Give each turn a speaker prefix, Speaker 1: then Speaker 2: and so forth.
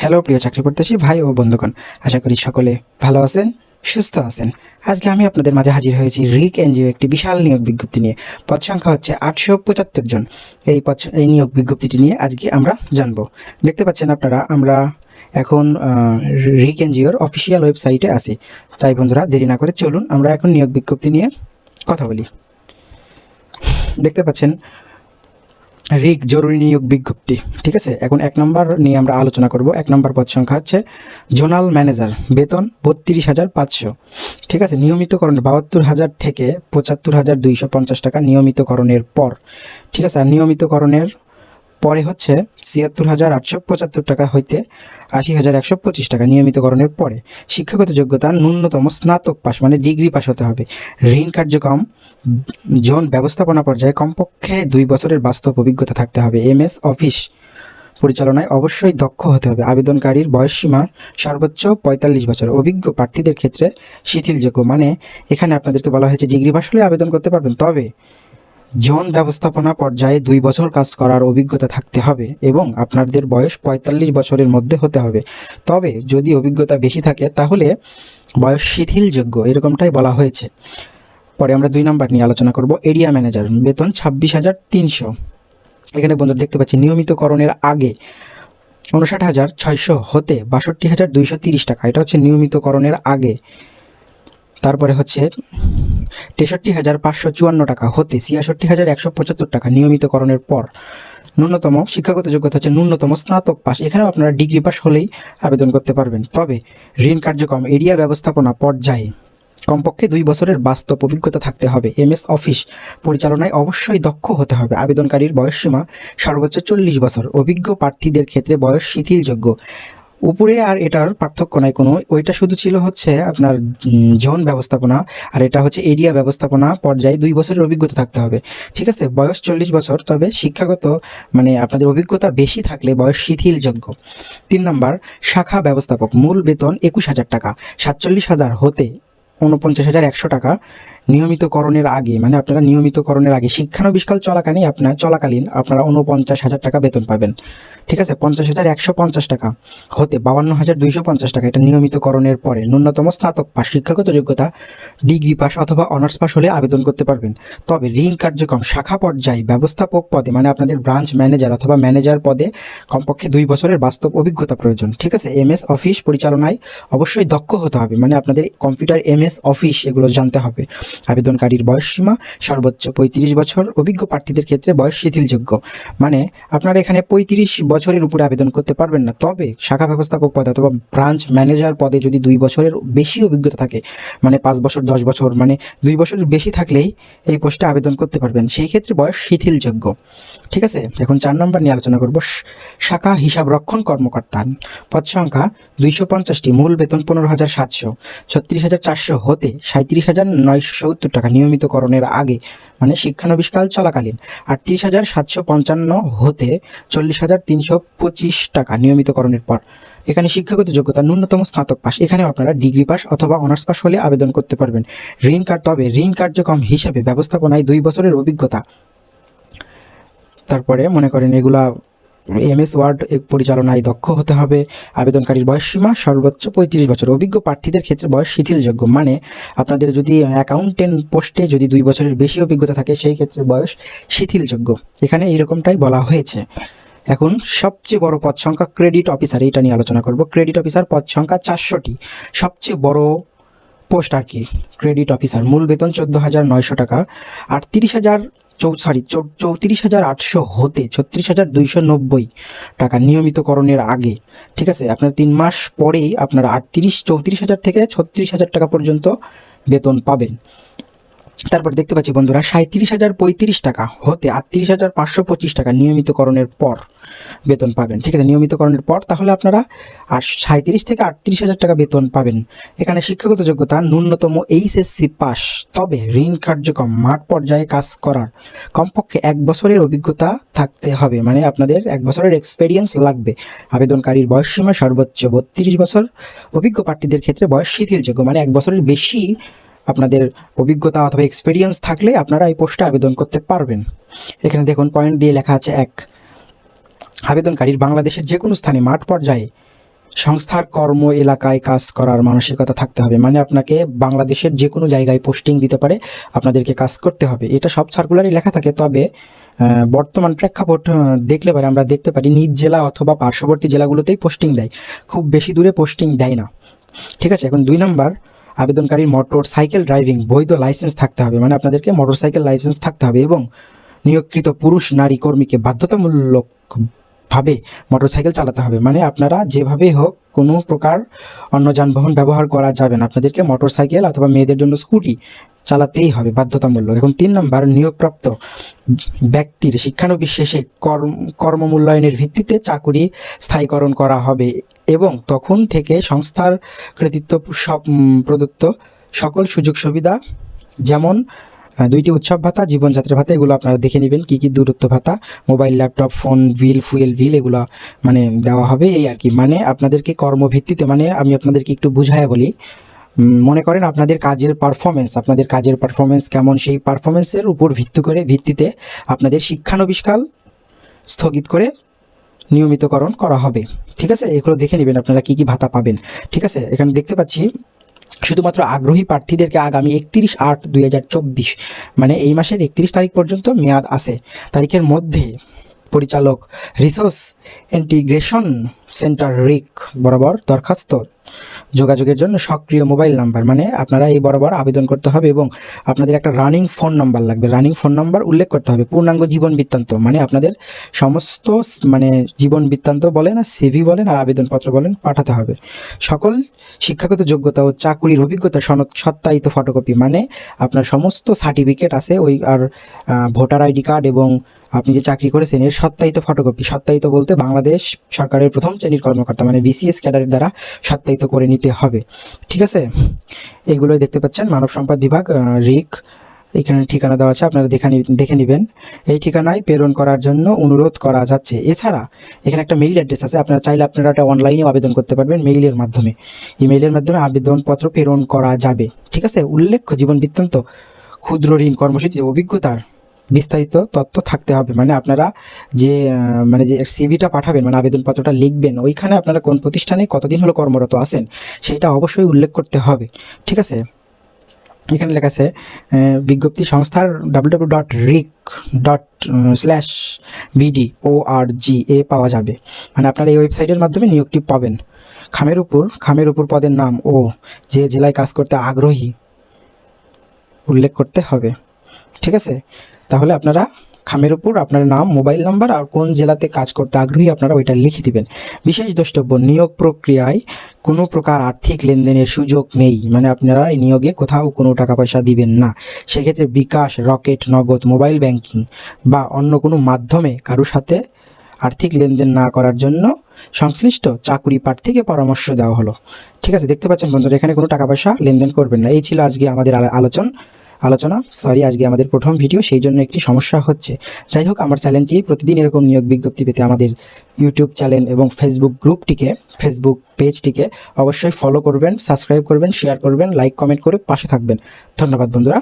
Speaker 1: Hello, প্রিয় চাকরি করতেছি ভাই ও বন্ধুগণ। আশা করি সকলে ভালো আছেন, সুস্থ আছেন। আজকে আমি আপনাদের মাঝে হাজির হয়েছি রিক এনজিও একটি বিশাল নিয়োগ বিজ্ঞপ্তি নিয়ে। পদ সংখ্যা হচ্ছে আটশো পঁচাত্তর জন। এই পদ এই নিয়োগ বিজ্ঞপ্তিটি নিয়ে আজকে আমরা জানব। দেখতে পাচ্ছেন আপনারা, আমরা এখন রিক এনজিওর অফিসিয়াল ওয়েবসাইটে আছি। চাই বন্ধুরা, দেরি না করে চলুন, আমরা এখন নিয়োগ বিজ্ঞপ্তি নিয়ে কথা বলি। দেখতে পাচ্ছেন রিক জরুরি নিয়োগ বিজ্ঞপ্তি, ঠিক আছে? এখন এক নম্বর নিয়ে আমরা আলোচনা করব। এক নম্বর পদ সংখ্যা হচ্ছে জোনাল ম্যানেজার, বেতন বত্রিশ হাজার পাঁচশো, ঠিক আছে? নিয়মিতকরণ বাহাত্তর হাজার থেকে পঁচাত্তর হাজার দুইশো পঞ্চাশ টাকা নিয়মিতকরণের পর, ঠিক আছে? আর নিয়মিতকরণের পরে হচ্ছে ছিয়াত্তর হাজার আটশো পঁচাত্তর টাকা হইতে আশি হাজার একশো পঁচিশ টাকা নিয়মিতকরণের পরে। শিক্ষাগত যোগ্যতা ন্যূনতম স্নাতক পাস মানে ডিগ্রি পাস হতে হবে। ঋণ কার্যক্রম জোন ব্যবস্থাপনা পর্যায়ে কমপক্ষে দুই বছরের বাস্তব অভিজ্ঞতা থাকতে হবে। এমএস অফিস পরিচালনায় অবশ্যই দক্ষ হতে হবে। আবেদনকারীর বয়সসীমা সর্বোচ্চ পঁয়তাল্লিশ বছর। অভিজ্ঞ প্রার্থীদের ক্ষেত্রে শিথিলযোগ্য মানে এখানে আপনাদেরকে বলা হয়েছে ডিগ্রি পাস হলে আবেদন করতে পারবেন। তবে জোন ব্যবস্থাপনা পর্যায়ে দুই বছর কাজ করার অভিজ্ঞতা থাকতে হবে এবং আপনাদের বয়স পঁয়তাল্লিশ বছরের মধ্যে হতে হবে, তবে যদি অভিজ্ঞতা বেশি থাকে তাহলে বয়স শিথিলযোগ্য, এরকমটাই বলা হয়েছে। পরে আমরা দুই নাম্বার নিয়ে আলোচনা করব এরিয়া ম্যানেজার, বেতন ছাব্বিশ হাজার তিনশো। এখানে বন্ধু দেখতে পাচ্ছি, নিয়মিতকরণের আগে উনষাট হাজার ছয়শো হতে বাষট্টি হাজার দুইশো তিরিশ টাকা। এটা হচ্ছে নিয়মিতকরণের আগে। তারপরে হচ্ছে তেষট্টি হাজার পাঁচশো চুয়ান্ন টাকা হতে ছিয়াষট্টি হাজার একশো পঁচাত্তর টাকা নিয়মিতকরণের পর। ন্যূনতম শিক্ষাগত যোগ্যতা হচ্ছে ন্যূনতম স্নাতক পাস এখানেও আপনারা ডিগ্রি পাস হলেই আবেদন করতে পারবেন। তবে ঋণ কার্যক্রম, এরিয়া ব্যবস্থাপনা পর্যায়ে কমপক্ষে দুই বছরের বাস্তব অভিজ্ঞতা থাকতে হবে। এমএস অফিস পরিচালনায় অবশ্যই দক্ষ হতে হবে। আবেদনকারীর বয়সসীমা সর্বোচ্চ চল্লিশ বছর। অভিজ্ঞ প্রার্থীদের ক্ষেত্রে বয়স শিথিলযোগ্য। উপরে আর এটার পার্থক্য নাই কোনো। ওইটা শুধু ছিল হচ্ছে আপনার জোন ব্যবস্থাপনা আর এটা হচ্ছে এরিয়া ব্যবস্থাপনা পর্যায়ে দুই বছরের অভিজ্ঞতা থাকতে হবে। ঠিক আছে? বয়স চল্লিশ বছর, তবে শিক্ষাগত মানে আপনাদের অভিজ্ঞতা বেশি থাকলে বয়স শিথিলযোগ্য। তিন নম্বর, শাখা ব্যবস্থাপক। মূল বেতন একুশ হাজার টাকা। সাতচল্লিশ হাজার হতে উনপঞ্চাশ হাজার একশো টাকা নিয়মিতকরণের আগে মানে আপনারা নিয়মিতকরণের আগে, শিক্ষানবিষ্কাল চলাকালীন আপনার, চলাকালীন আপনারা উনপঞ্চাশ হাজার টাকা বেতন পাবেন। ঠিক আছে? পঞ্চাশ হাজার একশো পঞ্চাশ টাকা হতে বাউান্ন হাজার দুইশো পঞ্চাশ টাকা এটা নিয়মিতকরণের পরে ন্যূনতম স্নাতক পাস শিক্ষাগত যোগ্যতা, ডিগ্রি পাস অথবা অনার্স পাস হলে আবেদন করতে পারবেন। তবে ঋণ কার্যক্রম শাখা পর্যায়ে ব্যবস্থাপক পদে মানে আপনাদের ব্রাঞ্চ ম্যানেজার অথবা ম্যানেজার পদে কমপক্ষে দুই বছরের বাস্তব অভিজ্ঞতা প্রয়োজন। ঠিক আছে? এমএস, অফিস পরিচালনায় অবশ্যই দক্ষ হতে হবে। মানে আপনাদের কম্পিউটার এমএস অফিস এগুলো জানতে হবে। আবেদনকারীর বয়সসীমা সর্বোচ্চ পঁয়ত্রিশ বছর, অভিজ্ঞ প্রার্থীদের ক্ষেত্রে বয়স শিথিলযোগ্য। মানে আপনারা এখানে পঁয়ত্রিশ বছরের উপরে আবেদন করতে পারবেন না। তবে শাখা ব্যবস্থাপক পদে অথবা ব্রাঞ্চ ম্যানেজার পদে যদি দুই বছরের বেশি অভিজ্ঞতা থাকে মানে পাঁচ বছর, দশ বছর মানে দুই বছরের বেশি থাকলেই এই পোস্টে আবেদন করতে পারবেন। সেই ক্ষেত্রে বয়স শিথিলযোগ্য। ঠিক আছে? এখন চার নম্বর নিয়ে আলোচনা করব। শাখা হিসাব রক্ষণ কর্মকর্তা। পদ সংখ্যা দুইশো পঞ্চাশটি। মূল বেতন পনেরো হাজার সাতশো। ছত্রিশ হাজার চারশো হতে সাঁত্রিশ হাজার নয়শো সত্তর টাকা নিয়মিতকরণের আগে মানে শিক্ষানবিষ্কাল চলাকালীন, আটত্রিশ হাজার সাতশো পঞ্চান্ন হতে চল্লিশ হাজার তিনশো পঁচিশ টাকা নিয়মিতকরণের পর। এখানে শিক্ষাগত যোগ্যতা ন্যূনতম স্নাতক পাস এখানে আপনারা ডিগ্রি পাস অথবা অনার্স পাস হলে আবেদন করতে পারবেন। ঋণ কার্ড তবে ঋণ কার্যক্রম হিসাবে ব্যবস্থাপনায় দুই বছরের অভিজ্ঞতা। তারপরে মনে করেন এগুলা এমএস ওয়ার্ড পরিচালনায় দক্ষ হতে হবে। আবেদনকারীর বয়সসীমা সর্বোচ্চ পঁয়ত্রিশ বছর। অভিজ্ঞ প্রার্থীদের ক্ষেত্রে বয়স শিথিলযোগ্য। মানে আপনাদের যদি অ্যাকাউন্টেন্ট পোস্টে যদি দুই বছরের বেশি অভিজ্ঞতা থাকে, সেই ক্ষেত্রে বয়স শিথিলযোগ্য। এখানে এইরকমটাই বলা হয়েছে। এখন সবচেয়ে বড় পদ সংখ্যা ক্রেডিট অফিসার এটা নিয়ে আলোচনা করব। ক্রেডিট অফিসার পদ সংখ্যা চারশোটি। সবচেয়ে বড় পোস্ট আর কি? ক্রেডিট অফিসার মূল বেতন চোদ্দ হাজার নয়শো টাকা। আটত্রিশ হাজার চৌ সরি চৌত্রিশ হাজার আটশো হতে ছত্রিশ হাজার দুইশো নব্বই টাকা নিয়মিতকরণের আগে, ঠিক আছে? আপনার তিন মাস পরেই আপনারা আটত্রিশ, চৌত্রিশ হাজার থেকে ছত্রিশ হাজার টাকা পর্যন্ত বেতন পাবেন। তারপর দেখতে পাচ্ছি বন্ধুরা সাঁত্রিশ হাজার পঁয়ত্রিশ টাকা হতে আটত্রিশ হাজার পাঁচশো পঁচিশ টাকা নিয়মিতকরণের পর বেতন পাবেন। ঠিক আছে, নিয়মিতকরণের পর তাহলে আপনারা আর সাঁত্রিশ থেকে আটত্রিশ হাজার টাকা বেতন পাবেন। এখানে শিক্ষাগত যোগ্যতা, ন্যূনতম এইচএসসি পাস, তবে ঋণ কার্যক্রম, মাঠ পর্যায়ে কাজ করার কমপক্ষে এক বছরের অভিজ্ঞতা থাকতে হবে। মানে আপনাদের এক বছরের এক্সপেরিয়েন্স লাগবে। আবেদনকারীর বয়সসীমা সর্বোচ্চ বত্রিশ বছর। অভিজ্ঞ প্রার্থীদের ক্ষেত্রে বয়স শিথিলযোগ্য মানে এক বছরের বেশি আপনাদের অভিজ্ঞতা অথবা এক্সপিরিয়েন্স থাকলে আপনারা এই পোস্টে আবেদন করতে পারবেন। এখানে দেখুন পয়েন্ট দিয়ে লেখা আছে এক, আবেদনকারীর বাংলাদেশের যে কোনো স্থানে মাঠ পর্যায়ে সংস্থার কর্ম, এলাকায় কাজ করার মানসিকতা থাকতে হবে। মানে আপনাকে বাংলাদেশের যে কোনো জায়গায় পোস্টিং দিতে পারে, আপনাদেরকে কাজ করতে হবে। এটা সব সার্কুলারই লেখা থাকে, তবে বর্তমান প্রেক্ষাপট দেখলে পারে আমরা দেখতে পারি নিজ জেলা অথবা পার্শ্ববর্তী জেলাগুলোতেই পোস্টিং দেয়। খুব বেশি দূরে পোস্টিং দেয় না। ঠিক আছে, এখন দুই নম্বর আবেদনকারীর মোটর সাইকেল ড্রাইভিং বৈধ লাইসেন্স থাকতে হবে। মানে আপনাদেরকে মোটর সাইকেল লাইসেন্স থাকতে হবে এবং নিয়োগকৃত পুরুষ, নারী কর্মীকে বাধ্যতামূলক ভাবে মোটরসাইকেল চালাতে হবে। মানে আপনারা যেভাবে হোক কোনো প্রকার অন্য যানবাহন ব্যবহার করা যাবে না। আপনাদেরকে মোটরসাইকেল অথবা মেয়েদের জন্য স্কুটি চালাতেই হবে বাধ্যতামূলক। এখন তিন নম্বর, নিয়োগপ্রাপ্ত ব্যক্তির শিক্ষানবিশ শেষে কর্ম কর্মমূল্যায়নের ভিত্তিতে চাকুরি স্থায়ীকরণ করা হবে। এবং তখন থেকে সংস্থার কৃতিত্ব প্রদত্ত সকল সুযোগ সুবিধা, যেমন দুইটি উৎসব ভাতা, জীবনযাত্রা ভাতা, এগুলো আপনারা দেখে নেবেন, কী কী দূরত্ব ভাতা, mobile, laptop, phone, bill, fuel bill, এগুলো মানে দেওয়া হবে এই আর কি। মানে আপনাদেরকে কর্মভিত্তিতে মানে আমি আপনাদেরকে একটু বুঝায় বলি মনে করেন আপনাদের কাজের পারফরমেন্স আপনাদের কাজের পারফরমেন্স কেমন, সেই পারফরমেন্সের উপর ভিত্তি করে, ভিত্তিতে আপনাদের শিক্ষানবিষ্কাল স্থগিত করে নিয়মিতকরণ করা হবে। ঠিক আছে? এগুলো দেখে নেবেন আপনারা কি কি ভাতা পাবেন। ঠিক আছে? এখানে দেখতে পাচ্ছি, শুধুমাত্র আগ্রহী প্রার্থীদেরকে আগামী একত্রিশ আট দুই মানে এই মাসের একত্রিশ তারিখ পর্যন্ত মেয়াদ আছে। তারিখের মধ্যে পরিচালক রিসোর্স ইন্টিগ্রেশন সেন্টার রিক বরাবর দরখাস্ত যোগাযোগের জন্য সক্রিয় মোবাইল নাম্বার। মানে আপনারা এই বরাবর আবেদন করতে হবে এবং আপনাদের একটা রানিং ফোন নাম্বার লাগবে। রানিং ফোন নাম্বার উল্লেখ করতে হবে। পূর্ণাঙ্গ জীবন বৃত্তান্ত। মানে আপনাদের সমস্ত মানে জীবন বৃত্তান্ত বলেন আর সিভি বলেন আর আবেদনপত্র বলেন পাঠাতে হবে। সকল শিক্ষাগত যোগ্যতা ও চাকুরির অভিজ্ঞতা সনদ সত্যায়িত ফটোকপি মানে আপনার সমস্ত সার্টিফিকেট আছে ওই আর ভোটার আইডি কার্ড এবং আপনি যে চাকরি করেছেন, এর সত্যায়িত ফটোকপি সত্যায়িত বলতে বাংলাদেশ সরকারের প্রথম শ্রেণির কর্মকর্তা মানে বিসিএস ক্যাডারের দ্বারা সত্যায়িত করে নিতে হবে। ঠিক আছে? এগুলোই দেখতে পাচ্ছেন। মানব সম্পদ বিভাগ রিক, এখানে ঠিকানা দেওয়া আছে, আপনারা দেখে দেখে নেবেন। এই ঠিকানায় প্রেরণ করার জন্য অনুরোধ করা যাচ্ছে। এছাড়া এখানে একটা মেইল অ্যাড্রেস আছে, আপনারা চাইলে আপনারা একটা অনলাইনেও আবেদন করতে পারবেন মেইলের মাধ্যমে। ইমেইলের মাধ্যমে আবেদনপত্র প্রেরণ করা যাবে। ঠিক আছে? উল্লেখ্য জীবন বৃত্তান্ত, ক্ষুদ্র ঋণ কর্মসূচি অভিজ্ঞতার বিস্তারিত তথ্য থাকতে হবে। মানে আপনারা যে মানে যে সিভিটা পাঠাবেন মানে আবেদনপত্রটা লিখবেন, ওইখানে আপনারা কোন প্রতিষ্ঠানে কতদিন হলো কর্মরত আছেন, সেটা অবশ্যই উল্লেখ করতে হবে। ঠিক আছে? এখানে লেখা আছে বিজ্ঞপ্তি সংস্থার W W dot rik dot slash BD O R G এ পাওয়া যাবে। মানে আপনারা এই ওয়েবসাইটের মাধ্যমে নিয়োগটি পাবেন। খামের উপর খামের উপর পদের নাম ও, যে জেলায় কাজ করতে আগ্রহী, উল্লেখ করতে হবে। ঠিক আছে? তাহলে আপনারা খামের উপর আপনার নাম, মোবাইল নাম্বার আর কোন জেলাতে কাজ করতে আগ্রহী আপনারা ওইটা লিখে দিবেন। বিশেষ দ্রষ্টব্য, নিয়োগ প্রক্রিয়ায় কোনো প্রকার আর্থিক লেনদেনের সুযোগ নেই। মানে আপনারা এই নিয়োগে কোথাও কোনো টাকা পয়সা দিবেন না। সেক্ষেত্রে bKash, rocket, Nagad, mobile banking বা অন্য কোনো মাধ্যমে কারোর সাথে আর্থিক লেনদেন না করার জন্য সংশ্লিষ্ট চাকুরি প্রার্থীকে পরামর্শ দেওয়া হলো। ঠিক আছে, দেখতে পাচ্ছেন বন্ধুরা, এখানে কোনো টাকা পয়সা লেনদেন করবেন না। এই ছিল আজকে আমাদের আলো- আলোচন। আলোচনা সরি আজকে আমাদের প্রথম ভিডিও সেই জন্য একটি সমস্যা হচ্ছে। যাই হোক, আমার চ্যানেলটি প্রতিদিন এরকম নিয়োগ বিজ্ঞপ্তি পেতে আমাদের ইউটিউব চ্যানেল এবং ফেসবুক গ্রুপটিকে ফেসবুক পেজটিকে অবশ্যই ফলো করবেন সাবস্ক্রাইব করবেন শেয়ার করবেন লাইক কমেন্ট করে পাশে থাকবেন। ধন্যবাদ, বন্ধুরা।